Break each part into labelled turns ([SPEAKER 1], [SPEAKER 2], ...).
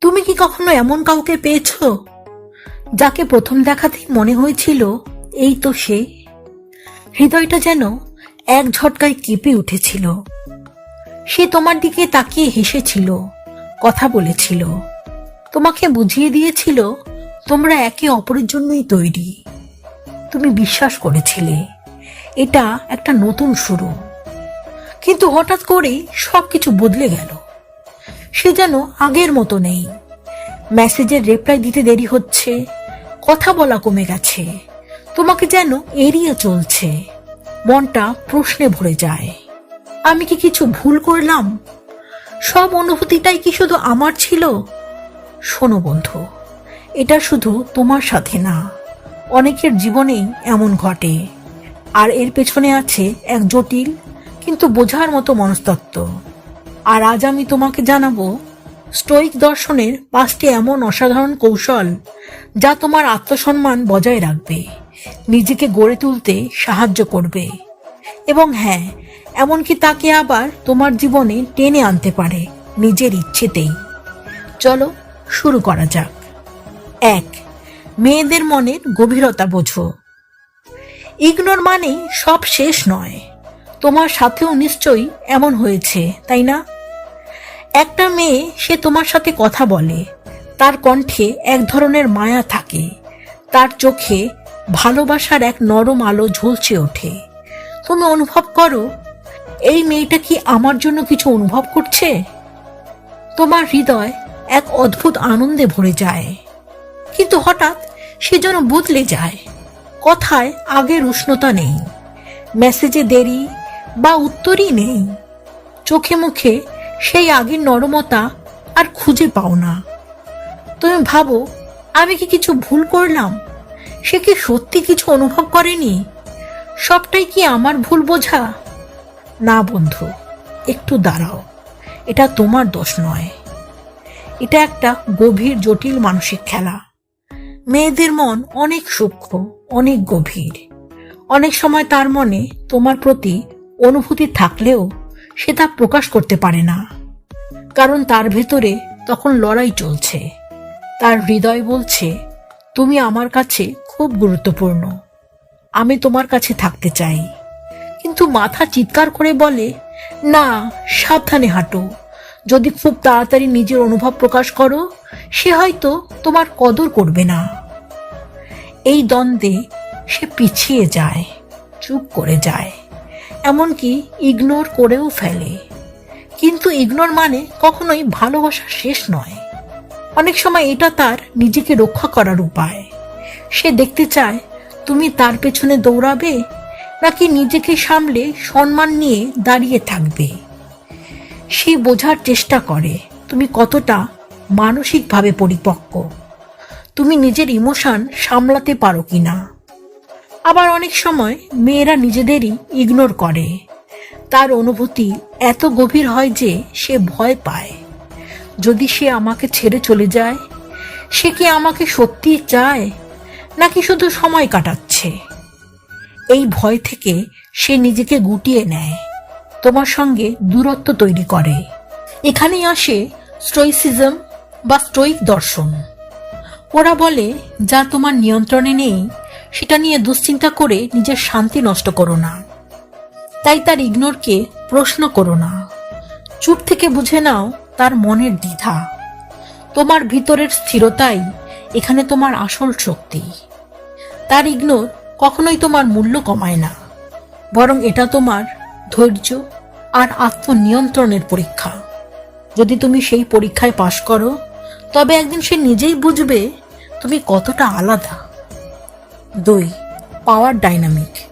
[SPEAKER 1] তুমি কি কখনো এমন কাউকে পেয়েছ? যাকে প্রথম দেখাতেই মনে হয়েছিল, এই তো সে। হৃদয়টা যেন এক ঝটকায় কেঁপে উঠেছিল। সে তোমার দিকে তাকিয়ে হেসেছিল, কথা বলেছিল। তোমাকে বুঝিয়ে দিয়েছিল, তোমরা একে অপরের জন্যই তৈরি। তুমি বিশ্বাস করেছিলে, এটা একটা নতুন শুরু। কিন্তু হঠাৎ করেই সবকিছু বদলে গেল। সে যেন আগের মতো নেই। মেসেজের রিপ্লাই দিতে দেরি হচ্ছে। কথা বলা কমে গেছে। তোমাকে যেন এড়িয়ে চলছে। মনটা প্রশ্নে ভরে যায়। আমি কি কিছু ভুল করলাম? সব অনুভূতিটাই কি শুধু আমার ছিল? শোনো বন্ধু, এটা শুধু তোমার সাথে না। অনেকের জীবনেই এমন ঘটে। আর এর পেছনে আছে এক জটিল, কিন্তু বোঝার মতো মনস্তত্ত্ব। আর আজ আমি তোমাকে জানাব, স্টোইক দর্শনের পাঁচটি এমন অসাধারণ কৌশল যা তোমার আত্মসম্মান বজায় রাখবে, নিজেকে গড়ে তুলতে সাহায্য করবে। এবং হ্যাঁ এমনকি তাকে আবার তোমার জীবনে টেনে আনতে পারে নিজের ইচ্ছেতেই। চলো শুরু করা যাক। এক, মেয়েদের মনের গভীরতা বোঝো। ইগনোর মানে সব শেষ নয়। তোমার সাথেও নিশ্চয়ই এমন হয়েছে, তাই না? একটা মেয়ে, সে তোমার সাথে কথা বলে। তার কণ্ঠে এক ধরনের মায়া থাকে। তার চোখে ভালোবাসার এক নরম আলো ঝলসে ওঠে। তুমি অনুভব করো, এই মেয়েটা কি আমার জন্য কিছু অনুভব করছে? তোমার হৃদয় এক অদ্ভুত আনন্দে ভরে যায়। কিন্তু হঠাৎ সে যেন বদলে যায়। কথায় আগের উষ্ণতা নেই। মেসেজে দেরি বা উত্তরই নেই। চোখে মুখে সেই আগের নরমতা আর খুঁজে পাও না। তুমি ভাবো, আমি কি কিছু ভুল করলাম? সে কি সত্যি কিছু অনুভব করেনি? সবটাই কি আমার ভুল বোঝা? না বন্ধু, একটু দাঁড়াও। এটা তোমার দোষ নয়। এটা একটা গভীর, জটিল মানসিক খেলা। মেয়েদের মন অনেক সূক্ষ্ম, অনেক গভীর। অনেক সময় তার মনে তোমার প্রতি অনুভূতি থাকলেও সে তা প্রকাশ করতে পারে না। কারণ তার ভেতরে তখন লড়াই চলছে। তার হৃদয় বলছে, তুমি আমার কাছে খুব গুরুত্বপূর্ণ। আমি তোমার কাছে থাকতে চাই। কিন্তু মাথা চিৎকার করে বলে, না, সাবধানে হাঁটো। যদি খুব তাড়াতাড়ি নিজের অনুভব প্রকাশ করো, সে হয়তো তোমার কদর করবে না। এই দ্বন্দ্বে সে পিছিয়ে যায়, চুপ করে যায়। এমনকি ইগনোর করেও ফেলে। কিন্তু ইগনোর মানে কখনোই ভালোবাসা শেষ নয়। অনেক সময় এটা তার নিজেকে রক্ষা করার উপায়। সে দেখতে চায়, তুমি তার পেছনে দৌড়াবে? নাকি নিজেকে সামলে সম্মান নিয়ে দাঁড়িয়ে থাকবে? সে বোঝার চেষ্টা করে, তুমি কতটা মানসিকভাবে পরিপক্ক? তুমি নিজের ইমোশন সামলাতে পারো কিনা? আবার অনেক সময় মেয়েরা নিজেদেরই ইগনোর করে। তার অনুভূতি এত গভীর হয় যে সে ভয় পায়। যদি সে আমাকে ছেড়ে চলে যায়, সে কি আমাকে সত্যি চায়, নাকি শুধু সময় কাটাচ্ছে? এই ভয় থেকে সে নিজেকে গুটিয়ে নেয়, তোমার সঙ্গে দূরত্ব তৈরি করে। এখানেই আসে স্টোইসিজম বা স্টোইক দর্শন। ওরা বলে, যা তোমার নিয়ন্ত্রণে নেই সেটা নিয়ে দুশ্চিন্তা করে নিজের শান্তি নষ্ট করো না। তাই তার ইগনোরকে প্রশ্ন করো না। চুপ থেকে বুঝে নাও তার মনের দ্বিধা। তোমার ভিতরের স্থিরতাই এখানে তোমার আসল শক্তি। তার ইগনোর কখনোই তোমার মূল্য কমায় না। বরং এটা তোমার ধৈর্য আর আত্মনিয়ন্ত্রণের পরীক্ষা। যদি তুমি সেই পরীক্ষায় পাশ করো, তবে একদিন সে নিজেই বুঝবে তুমি কতটা আলাদা। দুই পাওয়ার ডাইনামিক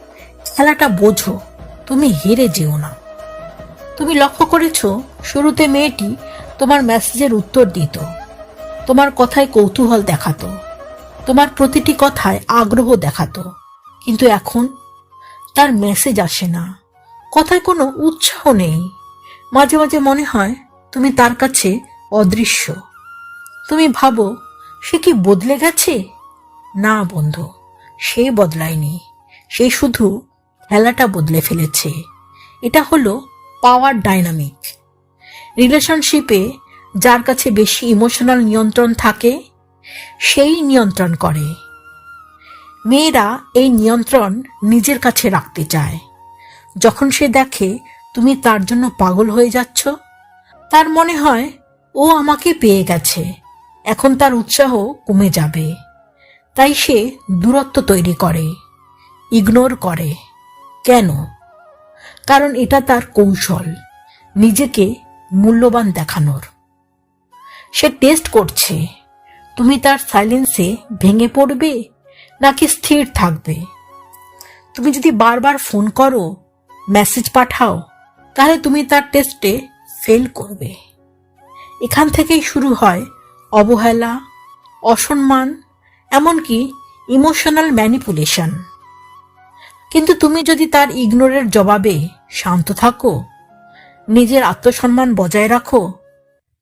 [SPEAKER 1] খেলাটা বোঝো, তুমি হেরে যেও না। তুমি লক্ষ্য করেছ, শুরুতে মেয়েটি তোমার মেসেজের উত্তর দিত। তোমার কথায় কৌতূহল দেখাতো। তোমার প্রতিটি কথায় আগ্রহ দেখাতো। কিন্তু এখন তার মেসেজ আসে না। কথায় কোনো উৎসাহ নেই। মাঝে মাঝে মনে হয় তুমি তার কাছে অদৃশ্য। তুমি ভাবো, সে কি বদলে গেছে? না, বন্ধু। সে বদলায়নি। সে শুধু খেলাটা বদলে ফেলেছে। এটা হলো পাওয়ার ডাইনামিক রিলেশনশিপে যার কাছে বেশি ইমোশনাল নিয়ন্ত্রণ থাকে, সেই নিয়ন্ত্রণ করে। মেয়েরা এই নিয়ন্ত্রণ নিজের কাছে রাখতে চায়। যখন সে দেখে, তুমি তার জন্য পাগল হয়ে যাচ্ছ? তার মনে হয়, ও আমাকে পেয়ে গেছে। এখন তার উৎসাহ কমে যাবে। তাই সে দূরত্ব তৈরি করে ইগনোর করে। কেন? কারণ এটা তার কৌশল, নিজেকে মূল্যবান দেখানোর। সে টেস্ট করছে, তুমি তার সাইলেন্সে ভেঙে পড়বে নাকি স্থির থাকবে? তুমি যদি বারবার ফোন করো মেসেজ পাঠাও, তাহলে তুমি তার টেস্টে ফেল করবে। এখান থেকেই শুরু হয় অবহেলা, অসম্মান এমনকি ইমোশনাল ম্যানিপুলেশন। কিন্তু তুমি যদি তার ইগনোরের জবাবে শান্ত থাকো, নিজের আত্মসম্মান বজায় রাখো,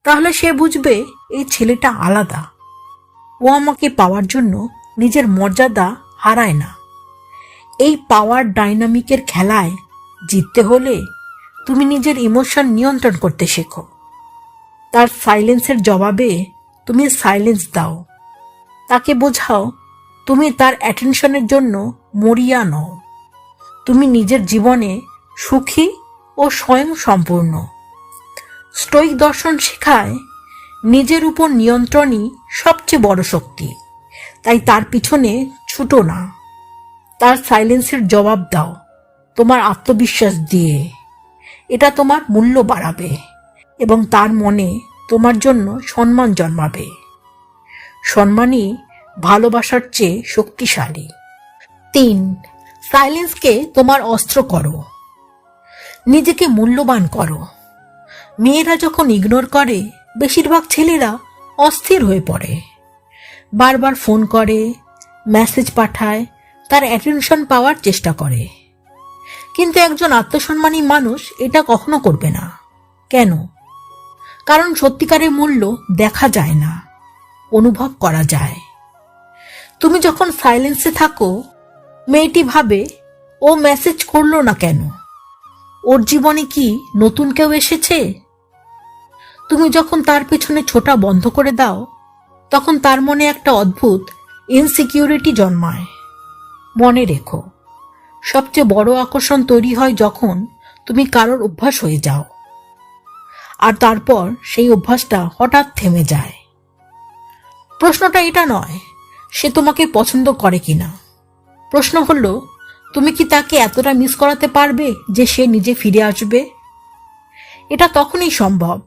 [SPEAKER 1] তাহলে সে বুঝবে এই ছেলেটা আলাদা। ও আমাকে পাওয়ার জন্য নিজের মর্যাদা হারায় না। এই পাওয়ার ডাইনামিকের খেলায় জিততে হলে তুমি নিজের ইমোশন নিয়ন্ত্রণ করতে শেখো। তার সাইলেন্সের জবাবে তুমি সাইলেন্স দাও। তাকে বোঝাও, তুমি তার অ্যাটেনশনের জন্য মরিয়া নও। তুমি নিজের জীবনে সুখী ও স্বয়ং সম্পূর্ণ স্টোইক দর্শন শেখায়, নিজের উপর নিয়ন্ত্রণই সবচেয়ে বড় শক্তি। তাই তার পিছনে ছুটো না। তার সাইলেন্সের জবাব দাও, তোমার আত্মবিশ্বাস দিয়ে। এটা তোমার মূল্য বাড়াবে এবং তার মনে তোমার জন্য সম্মান জন্মাবে। সম্মানই ভালোবাসার চেয়ে শক্তিশালী। তিন সাইলেন্সকে তোমার অস্ত্র করো। নিজেকে মূল্যবান করো। মেয়েরা যখন ইগনোর করে, বেশিরভাগ ছেলেরা অস্থির হয়ে পড়ে। বারবার ফোন করে মেসেজ পাঠায়, তার অ্যাটেনশন পাওয়ার চেষ্টা করে। কিন্তু একজন আত্মসম্মানী মানুষ এটা কখনো করবে না। কেন? কারণ সত্যিকারের মূল্য দেখা যায় না। অনুভব করা যায়। তুমি যখন সাইলেন্সে থাকো, মেয়েটি ভাবে, ও মেসেজ করল না কেন? ওর জীবনে কি নতুন কেউ এসেছে? তুমি যখন তার পেছনে ছোটা বন্ধ করে দাও, তখন তার মনে একটা অদ্ভুত ইনসিকিউরিটি জন্মায়। মনে রেখো, সবচেয়ে বড় আকর্ষণ তৈরি হয় যখন তুমি কারোর অভ্যাস হয়ে যাও। আর তারপর সেই অভ্যাসটা হঠাৎ থেমে যায়। প্রশ্নটা এটা নয়, সে তোমাকে পছন্দ করে কিনা। প্রশ্ন হলো, তুমি কি তাকে এতটা মিস করাতে পারবে যে সে নিজে ফিরে আসবে? এটা তখনই সম্ভব,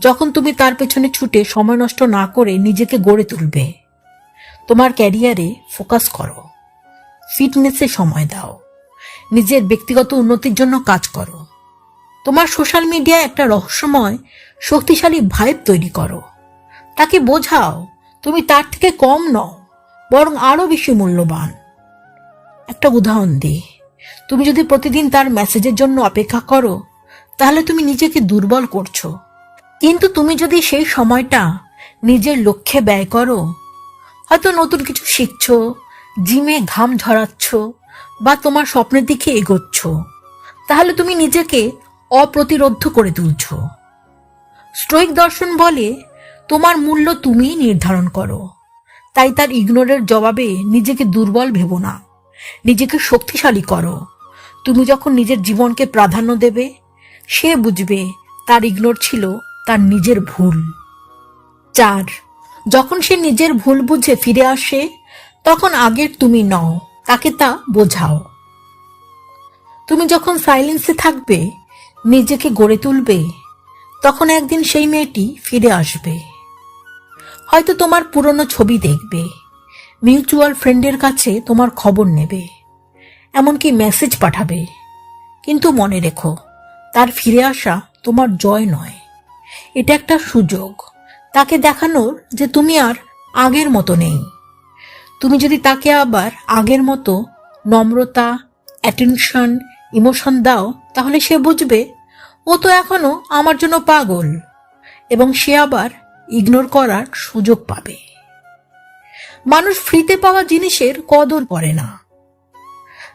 [SPEAKER 1] যখন তুমি তার পেছনে ছুটে সময় নষ্ট না করে নিজেকে গড়ে তুলবে। তোমার ক্যারিয়ারে ফোকাস করো, ফিটনেসে সময় দাও, নিজের ব্যক্তিগত উন্নতির জন্য কাজ করো। তোমার সোশ্যাল মিডিয়ায় একটা রহস্যময়, শক্তিশালী ভাইব তৈরি করো। তাকে বোঝাও, তুমি তার থেকে কম নও, বরং আরও বেশি মূল্যবান। একটা উদাহরণ দিই, তুমি যদি প্রতিদিন তার মেসেজের জন্য অপেক্ষা করো, তাহলে তুমি নিজেকে দুর্বল করছ। কিন্তু তুমি যদি সেই সময়টা নিজের লক্ষ্যে ব্যয় করো, হয়তো নতুন কিছু শিখছো, জিমে ঘাম ঝরাচ্ছ, বা তোমার স্বপ্নের দিকে এগোচ্ছ, তাহলে তুমি নিজেকে অপ্রতিরোধ করে তুলছ। স্টোইক দর্শন বলে তোমার মূল্য তুমিই নির্ধারণ করো। তাই তার ইগনোরের জবাবে নিজেকে দুর্বল ভেবো না। নিজেকে শক্তিশালী করো। তুমি যখন নিজের জীবনকে প্রাধান্য দেবে, সে বুঝবে তার ইগনোর ছিল তার নিজের ভুল। চার, যখন সে নিজের ভুল বুঝে ফিরে আসে, তখন আগের তুমি নও, তাকে তা বোঝাও। তুমি যখন সাইলেন্সে থাকবে, নিজেকে গড়ে তুলবে, তখন একদিন সেই মেয়েটি ফিরে আসবে। হয়তো তোমার পুরনো ছবি দেখবে। মিউচুয়াল ফ্রেন্ডের কাছে তোমার খবর নেবে। এমনকি মেসেজ পাঠাবে। কিন্তু মনে রেখো, তার ফিরে আসা তোমার জয় নয়। এটা একটা সুযোগ। তাকে দেখানোর যে তুমি আর আগের মতো নেই। তুমি যদি তাকে আবার আগের মতো নম্রতা অ্যাটেনশন ইমোশন দাও, তাহলে সে বুঝবে, ও তো এখনও আমার জন্য পাগল। এবং সে আবার ইগনোর করার সুযোগ পাবে। মানুষ ফ্রিতে পাওয়া জিনিসের কদর করে না।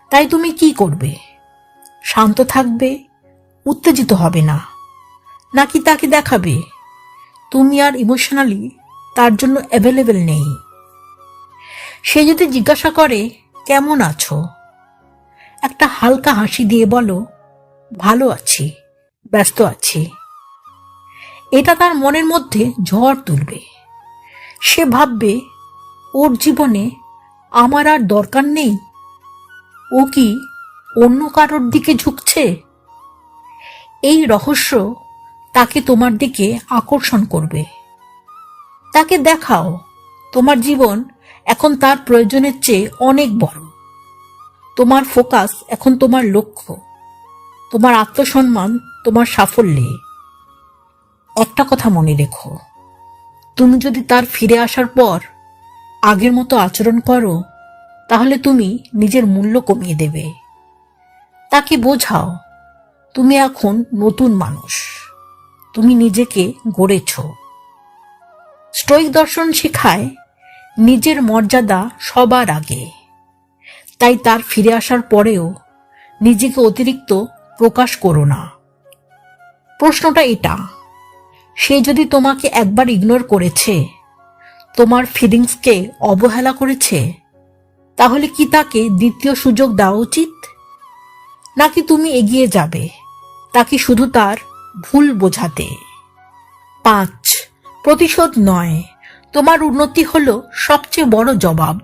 [SPEAKER 1] তাই তুমি কি করবে? শান্ত থাকবে, উত্তেজিত হবে না। নাকি তাকে দেখাবে? তুমি আর ইমোশনালি তার জন্য অ্যাভেলেবেল নেই। সে যদি জিজ্ঞাসা করে, কেমন আছো? একটা হালকা হাসি দিয়ে বলো, ভালো আছি, ব্যস্ত আছি। এটা তার মনের মধ্যে ঝড় তুলবে। সে ভাববে, ওর জীবনে আমার আর দরকার নেই। ও কি অন্য কারোর দিকে ঝুঁকছে? এই রহস্য তাকে তোমার দিকে আকর্ষণ করবে। তাকে দেখাও, তোমার জীবন এখন তার প্রয়োজনের চেয়ে অনেক বড়। তোমার ফোকাস এখন তোমার লক্ষ্য। তোমার আত্মসম্মান, তোমার সাফল্যে। একটা কথা মনে রেখো। তুমি যদি তার ফিরে আসার পর আগের মতো আচরণ করো, তাহলে তুমি নিজের মূল্য কমিয়ে দেবে। তাকে বোঝাও, তুমি এখন নতুন মানুষ। তুমি নিজেকে গড়েছ। স্টোইক দর্শন শেখায়, নিজের মর্যাদা সবার আগে। তাই তার ফিরে আসার পরেও নিজেকে অতিরিক্ত প্রকাশ করো না। প্রশ্নটা এটা। সে যদি তোমাকে একবার ইগনোর করেছে, তোমার ফিলিংসকে অবহেলা করেছে, তাহলে কি তাকে দ্বিতীয় সুযোগ দেওয়া উচিত? নাকি তুমি এগিয়ে যাবে, তাকে শুধু তার ভুল বোঝাতে? পাঁচ, প্রতিশোধ নয়, তোমার উন্নতি হলো সবচেয়ে বড় জবাব।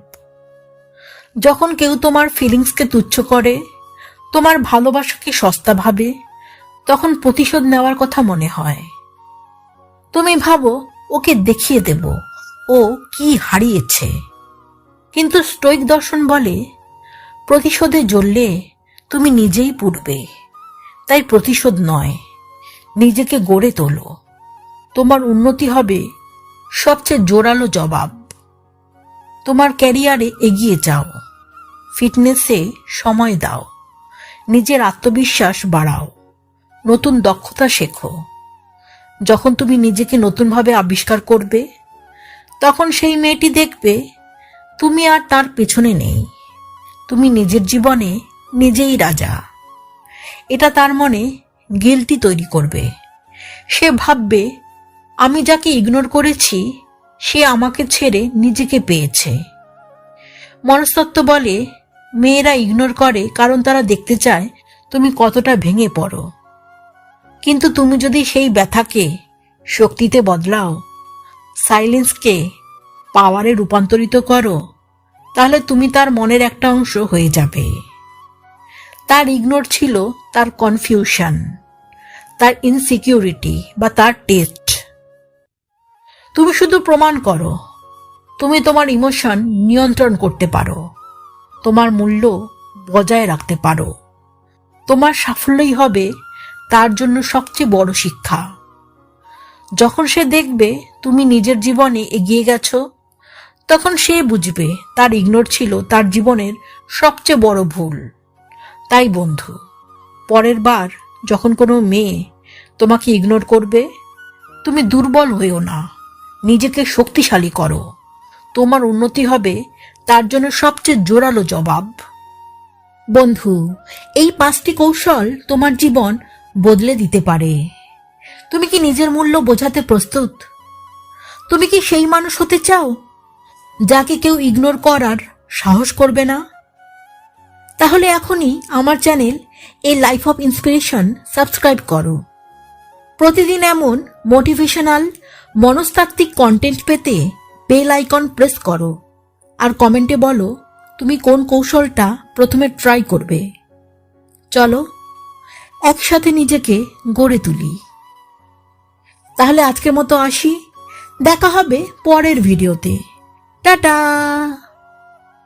[SPEAKER 1] যখন কেউ তোমার ফিলিংসকে তুচ্ছ করে, তোমার ভালোবাসাকে সস্তা ভাবে, তখন প্রতিশোধ নেওয়ার কথা মনে হয়। তুমি ভাবো, ওকে দেখিয়ে দেব। ও কি হারিয়েছে। কিন্তু স্টোইক দর্শন বলে, প্রতিশোধে জ্বললে তুমি নিজেই পুড়বে। তাই প্রতিশোধ নয়, নিজেকে গড়ে তোলো। তোমার উন্নতি হবে সবচেয়ে জোরালো জবাব। তোমার ক্যারিয়ারে এগিয়ে যাও। ফিটনেসে সময় দাও। নিজের আত্মবিশ্বাস বাড়াও। নতুন দক্ষতা শেখো। যখন তুমি নিজেকে নতুনভাবে আবিষ্কার করবে, তখন সেই মেয়েটি দেখবে, তুমি আর তার পেছনে নেই। তুমি নিজের জীবনে নিজেই রাজা। এটা তার মনে গিলটি তৈরি করবে। সে ভাববে, আমি যাকে ইগনোর করেছি, সে আমাকে ছেড়ে নিজেকে পেয়েছে। মনস্তত্ত্ব বলে, মেয়েরা ইগনোর করে কারণ তারা দেখতে চায় তুমি কতটা ভেঙে পড়ো। কিন্তু তুমি যদি সেই ব্যথাকে শক্তিতে বদলাও সাইলেন্সকে পাওয়ারে রূপান্তরিত করো, তাহলে তুমি তার মনের একটা অংশ হয়ে যাবে। তার ইগনোর ছিল তার কনফিউশন তার ইনসিকিউরিটি বা তার টেস্ট তুমি শুধু প্রমাণ করো, তুমি তোমার ইমোশন নিয়ন্ত্রণ করতে পারো, তোমার মূল্য বজায় রাখতে পারো। তোমার সাফল্যই হবে তার জন্য সবচেয়ে বড় শিক্ষা। যখন সে দেখবে তুমি নিজের জীবনে এগিয়ে গেছো, তখন সে বুঝবে তার ইগনোর ছিল তার জীবনের সবচেয়ে বড় ভুল। তাই বন্ধু, পরের বার যখন কোনো মেয়ে তোমাকে ইগনোর করবে, তুমি দুর্বল হয়েও না, নিজেকে শক্তিশালী করো। তোমার উন্নতি হবে তার জন্য সবচেয়ে জোরালো জবাব। বন্ধু, এই পাঁচটি কৌশল তোমার জীবন বদলে দিতে পারে। তুমি কি নিজের মূল্য বোঝাতে প্রস্তুত? তুমি কি সেই মানুষ হতে চাও, যাকে কেউ ইগনোর করার সাহস করবে না? তাহলে এখনই আমার চ্যানেল এ লাইফ অফ ইন্সপিরেশন সাবস্ক্রাইব করো। প্রতিদিন এমন মোটিভেশনাল মনস্তাত্ত্বিক কন্টেন্ট পেতে বেল আইকন প্রেস করো। আর কমেন্টে বলো, তুমি কোন কৌশলটা প্রথমে ট্রাই করবে। চলো একসাথে নিজেকে গড়ে তুলি। তাহলে আজকের মতো আসি। দেখা হবে পরের ভিডিওতে। টাটা!